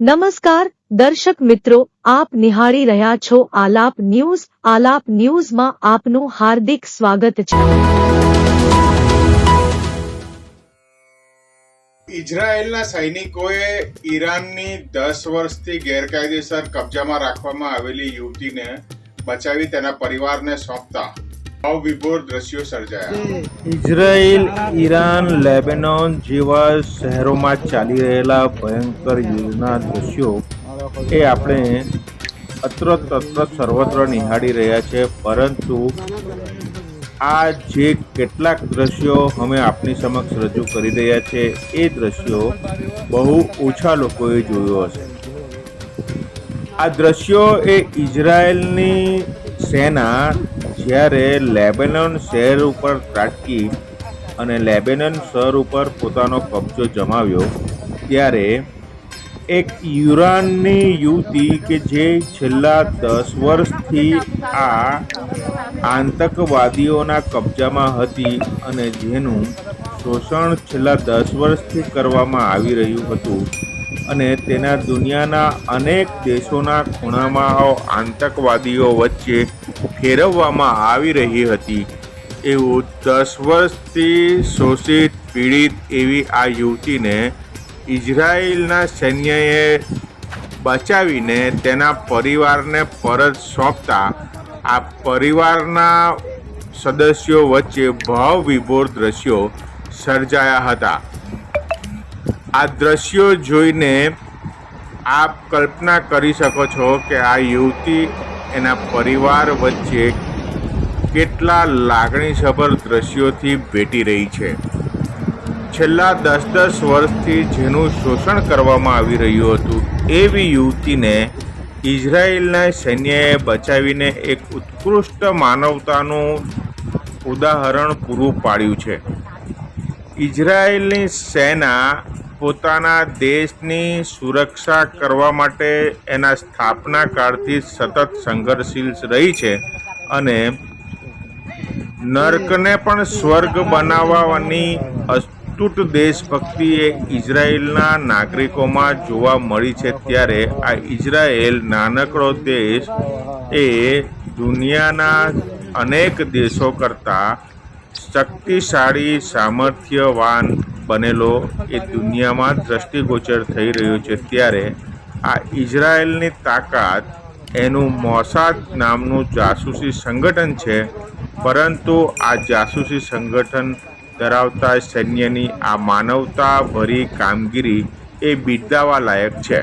નમસ્કાર, દર્શક મિત્રો, આપ નિહાળી રહ્યા છો આલાપ ન્યૂઝ. આલાપ ન્યૂઝમાં આપનું હાર્દિક સ્વાગત છે. ઇઝરાયેલના સૈનિકોએ ઈરાનની દસ વર્ષથી ગેરકાયદેસર કબજામાં રાખવામાં આવેલી યુવતીને બચાવી તેના પરિવારને સોંપતા સર્જાયા. ઇઝરાયલ, ઈરાન, લેબેનોન જેવા શહેરોમાં ચાલી રહેલા ભયંકર યુદ્ધના દ્રશ્યો એ આપણે અત્ર તત્ર સર્વત્ર નિહાળી રહ્યા છે, પરંતુ આ જે કેટલાક દ્રશ્યો અમે આપની સમક્ષ રજૂ કરી રહ્યા છે, એ દ્રશ્યો બહુ ઓછા લોકોએ જોયો હશે. આ દ્રશ્યો એ ઇઝરાયલની સેના જ્યારે લેબેનન શહેર ઉપર ત્રાટકી અને લેબેનન શહેર ઉપર પોતાનો કબજો જમાવ્યો, ત્યારે એક યુરાનની યુવતી કે જે છેલ્લા દસ વર્ષથી આ આતંકવાદીઓના કબજામાં હતી અને જેનું શોષણ છેલ્લા દસ વર્ષથી કરવામાં આવી રહ્યું હતું અને તેના દુનિયાના અનેક દેશોના ખૂણામાં આતંકવાદીઓ વચ્ચે ફેરવવામાં આવી રહી હતી. એવું દસ વર્ષથી શોષિત, પીડિત એવી આ યુવતીને ઇઝરાયેલના સૈન્યએ બચાવીને તેના પરિવારને પરત સોંપતા આ પરિવારના સદસ્યો વચ્ચે ભાવ વિભોર દ્રશ્યો સર્જાયા હતા. આ દ્રશ્યો જોઈને આપ કલ્પના કરી શકો છો કે આ યુવતી એના પરિવાર વચ્ચે કેટલા લાગણીસભર દ્રશ્યોથી ભેટી રહી છે. છેલ્લા દસ દસ વર્ષથી જેનું શોષણ કરવામાં આવી રહ્યું હતું, એવી યુવતીને ઇઝરાયેલના સૈન્યએ બચાવીને એક ઉત્કૃષ્ટ માનવતાનું ઉદાહરણ પૂરું પાડ્યું છે. ઇઝરાયેલની સેના પોતાના દેશની સુરક્ષા કરવા માટે એના સ્થાપના કાળથી સતત સંઘર્ષશીલ રહી છે અને નર્કને પણ સ્વર્ગ બનાવવાની અસ્તુટ દેશભક્તિ એ ઇઝરાયેલના નાગરિકોમાં જોવા મળી છે ત્યારે આ ઇઝરાયેલ નાનકડો દેશ એ દુનિયાના અનેક દેશો કરતાં શક્તિશાળી, સામર્થ્યવાન બનેલો એ દુનિયામાં દ્રષ્ટિગોચર થઈ રહ્યો છે ત્યારે આ ઇઝરાયેલની તાકાત એનું મોસાદ નામનું જાસૂસી સંગઠન છે, પરંતુ આ જાસૂસી સંગઠન ધરાવતા સૈન્યની આ માનવતાભરી કામગીરી એ બિરદાવા લાયક છે.